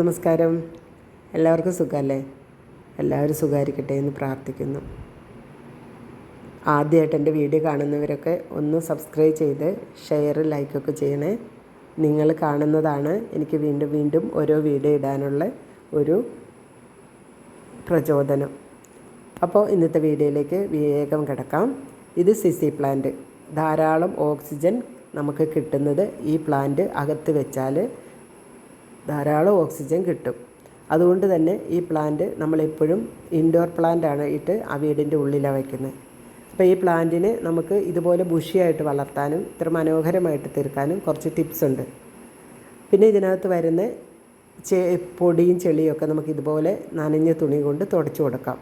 നമസ്കാരം. എല്ലാവർക്കും സുഖമല്ലേ? എല്ലാവരും സുഖമായിരിക്കട്ടെ എന്ന് പ്രാർത്ഥിക്കുന്നു. ആദ്യമായിട്ട് എന്റെ വീഡിയോ കാണുന്നവരൊക്കെ ഒന്ന് സബ്സ്ക്രൈബ് ചെയ്ത് ഷെയർ ലൈക്കൊക്കെ ചെയ്യണേ. നിങ്ങൾ കാണുന്നതാണ് എനിക്ക് വീണ്ടും വീണ്ടും ഓരോ വീഡിയോ ഇടാനുള്ള ഒരു പ്രചോദനം. അപ്പോൾ ഇന്നത്തെ വീഡിയോയിലേക്ക് വേഗം കിടക്കാം. ഇത് സിസി പ്ലാന്റ്. ധാരാളം ഓക്സിജൻ നമുക്ക് കിട്ടുന്നത് ഈ പ്ലാന്റ് അകത്ത് വെച്ചാൽ ധാരാളം ഓക്സിജൻ കിട്ടും. അതുകൊണ്ട് തന്നെ ഈ പ്ലാന്റ് നമ്മളെപ്പോഴും ഇൻഡോർ പ്ലാന്റ് ആണ് ഇട്ട് ആ വീടിന്റെ ഉള്ളിലാണ് വയ്ക്കുന്നത് അപ്പോൾ ഈ പ്ലാന്റിനെ നമുക്ക് ഇതുപോലെ ബുഷിയായിട്ട് വളർത്താനും ഇത്ര മനോഹരമായിട്ട് തീർക്കാനും കുറച്ച് ടിപ്സ് ഉണ്ട്. പിന്നെ ഇതിനകത്ത് വരുന്ന ചെ പൊടിയും ചെളിയൊക്കെ നമുക്ക് ഇതുപോലെ നനഞ്ഞ തുണി കൊണ്ട് തുടച്ചു കൊടുക്കാം.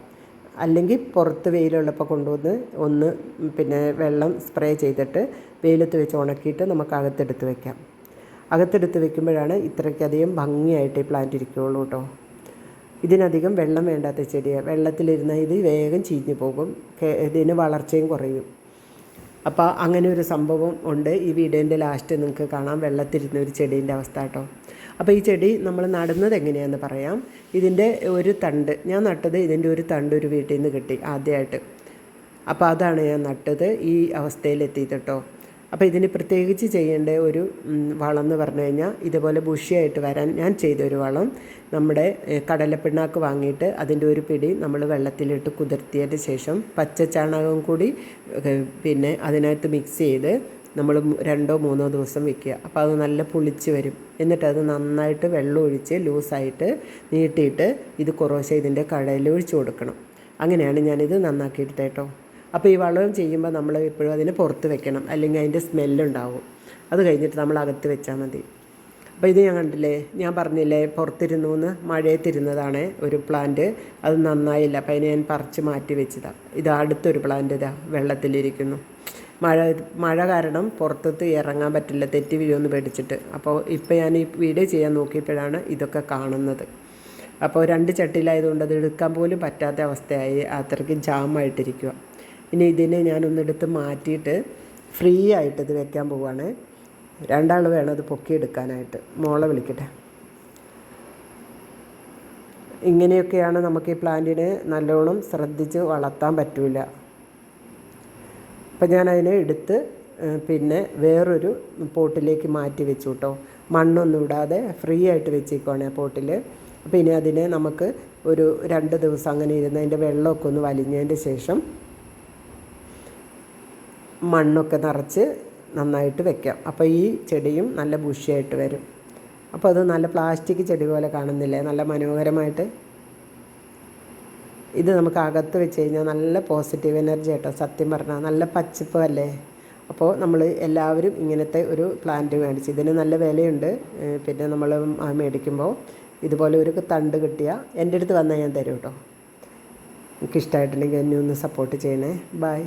അല്ലെങ്കിൽ പുറത്ത് വെയിലുള്ളപ്പോൾ കൊണ്ടുവന്ന് ഒന്ന് പിന്നെ വെള്ളം സ്പ്രേ ചെയ്തിട്ട് വെയിലത്ത് വെച്ച് ഉണക്കിയിട്ട് നമുക്ക് അകത്തെടുത്ത് വെക്കാം. അകത്തെടുത്ത് വെക്കുമ്പോഴാണ് ഇത്രയ്ക്കധികം ഭംഗിയായിട്ട് ഈ പ്ലാന്റ് ഇരിക്കുകയുള്ളൂ കേട്ടോ. ഇതിനധികം വെള്ളം വേണ്ടാത്ത ചെടിയാണ് വെള്ളത്തിലിരുന്ന ഇത് വേഗം ചീഞ്ഞു പോകും. ഇതിന് വളർച്ചയും കുറയും. അപ്പോൾ അങ്ങനെ ഒരു സംഭവം ഉണ്ട്. ഈ വീഡിയോന്റെ ലാസ്റ്റ് നിങ്ങൾക്ക് കാണാം. വെള്ളത്തിരുന്ന ഒരു ചെടീന്റെ അവസ്ഥ കേട്ടോ. അപ്പോൾ ഈ ചെടി നമ്മൾ നടുന്നത് എങ്ങനെയാണെന്ന് പറയാം. ഇതിന്റെ ഒരു തണ്ട് ഞാൻ നട്ടത് ഇതിന്റെ ഒരു തണ്ട് ഒരു വീട്ടിൽ നിന്ന് കിട്ടി ആദ്യമായിട്ട് അപ്പോൾ അതാണ് ഞാൻ നട്ടത് ഈ അവസ്ഥയിലെത്തിയത് കേട്ടോ. അപ്പോൾ ഇതിന് പ്രത്യേകിച്ച് ചെയ്യേണ്ട ഒരു വളം എന്ന് പറഞ്ഞു കഴിഞ്ഞാൽ ഇതുപോലെ ബുഷിയായിട്ട് വരാൻ ഞാൻ ചെയ്തൊരു വളം നമ്മുടെ കടലപ്പിണ്ണാക്ക് വാങ്ങിയിട്ട് അതിന്റെ ഒരു പിടി നമ്മൾ വെള്ളത്തിലിട്ട് കുതിർത്തിയതിന് ശേഷം പച്ച ചാണകം കൂടി പിന്നെ അതിനകത്ത് മിക്സ് ചെയ്ത് നമ്മൾ രണ്ടോ മൂന്നോ ദിവസം വെക്കുക. അപ്പോൾ അത് നല്ല പുളിച്ച് വരും. എന്നിട്ട് അത് നന്നായിട്ട് വെള്ളം ഒഴിച്ച് ലൂസായിട്ട് നീട്ടിയിട്ട് ഇത് കുറേശ്ശെ ഇതിന്റെ കടയിൽ ഒഴിച്ചു കൊടുക്കണം. അങ്ങനെയാണ് ഞാനിത് നന്നാക്കി കേട്ടോ. അപ്പോൾ ഈ വളം ചെയ്യുമ്പോൾ നമ്മൾ എപ്പോഴും അതിനെ പുറത്ത് വെക്കണം. അല്ലെങ്കിൽ അതിന്റെ സ്മെല്ലുണ്ടാവും അത് കഴിഞ്ഞിട്ട് നമ്മൾ അകത്ത് വെച്ചാൽ മതി. അപ്പോൾ ഇത് ഞാൻ കണ്ടില്ലേ? ഞാൻ പറഞ്ഞില്ലേ പുറത്തിരുന്നു എന്ന് മഴയത്തിരുന്നതാണ് ഒരു പ്ലാന്റ് അത് നന്നായില്ല. അപ്പോൾ അതിനെ ഞാൻ പറിച്ച് മാറ്റി വെച്ചതാണ് ഇത് അടുത്തൊരു പ്ലാന്റ് ഇതാ വെള്ളത്തിലിരിക്കുന്നു. മഴ മഴ കാരണം പുറത്തത്ത് ഇറങ്ങാൻ പറ്റില്ല. തെറ്റി വീഴുമെന്ന് പേടിച്ചിട്ട്. അപ്പോൾ ഇപ്പോൾ ഞാൻ ഈ വീഡിയോ ചെയ്യാൻ നോക്കിയപ്പോഴാണ് ഇതൊക്കെ കാണുന്നത്. അപ്പോൾ രണ്ട് ചട്ടിയിലായതുകൊണ്ട് അത് എടുക്കാൻ പോലും പറ്റാത്ത അവസ്ഥയായി. അത്രയ്ക്ക് ജാമായിട്ടിരിക്കുക ഇനി ഇതിനെ ഞാനൊന്നെടുത്ത് മാറ്റിയിട്ട് ഫ്രീ ആയിട്ട് ഇത് വെക്കാൻ പോവുകയാണ് രണ്ടാൾ വേണം അത് പൊക്കിയെടുക്കാനായിട്ട്. മോളെ വിളിക്കട്ടെ. ഇങ്ങനെയൊക്കെയാണ് നമുക്ക് ഈ പ്ലാന്റിനെ നല്ലോണം ശ്രദ്ധിച്ച് വളർത്താൻ പറ്റില്ല അപ്പം ഞാനതിനെ എടുത്ത് പിന്നെ വേറൊരു പോട്ടിലേക്ക് മാറ്റി വെച്ചു കേട്ടോ മണ്ണൊന്നും ഇടാതെ ഫ്രീ ആയിട്ട് വെച്ചേക്കുവാണ് ആ പോട്ടിൽ ഇനി അതിനെ നമുക്ക് ഒരു രണ്ട് ദിവസം അങ്ങനെ ഇരുന്ന് അതിന്റെ വെള്ളമൊക്കെ ഒന്ന് വലിഞ്ഞതിന്റെ ശേഷം മണ്ണൊക്കെ നിറച്ച് നന്നായിട്ട് വെക്കാം. അപ്പോൾ ഈ ചെടിയും നല്ല ബുഷിയായിട്ട് വരും. അപ്പോൾ അത് നല്ല പ്ലാസ്റ്റിക് ചെടി പോലെ കാണുന്നില്ലേ? നല്ല മനോഹരമായിട്ട്. ഇത് നമുക്ക് അകത്ത് വെച്ച് കഴിഞ്ഞാൽ നല്ല പോസിറ്റീവ് എനർജി കേട്ടോ സത്യം പറഞ്ഞാൽ നല്ല പച്ചപ്പ് അല്ലേ? അപ്പോൾ നമ്മൾ എല്ലാവരും ഇങ്ങനത്തെ ഒരു പ്ലാന്റ് മേടിച്ച് ഇതിന് നല്ല വിലയുണ്ട്. പിന്നെ നമ്മൾ മേടിക്കുമ്പോൾ ഇതുപോലെ ഒരു തണ്ട് കിട്ടിയാൽ എന്റെ അടുത്ത് വന്നാൽ ഞാൻ തരും കേട്ടോ എനിക്കിഷ്ടമായിട്ടുണ്ടെങ്കിൽ എന്നെ ഒന്ന് സപ്പോർട്ട് ചെയ്യണേ. ബൈ.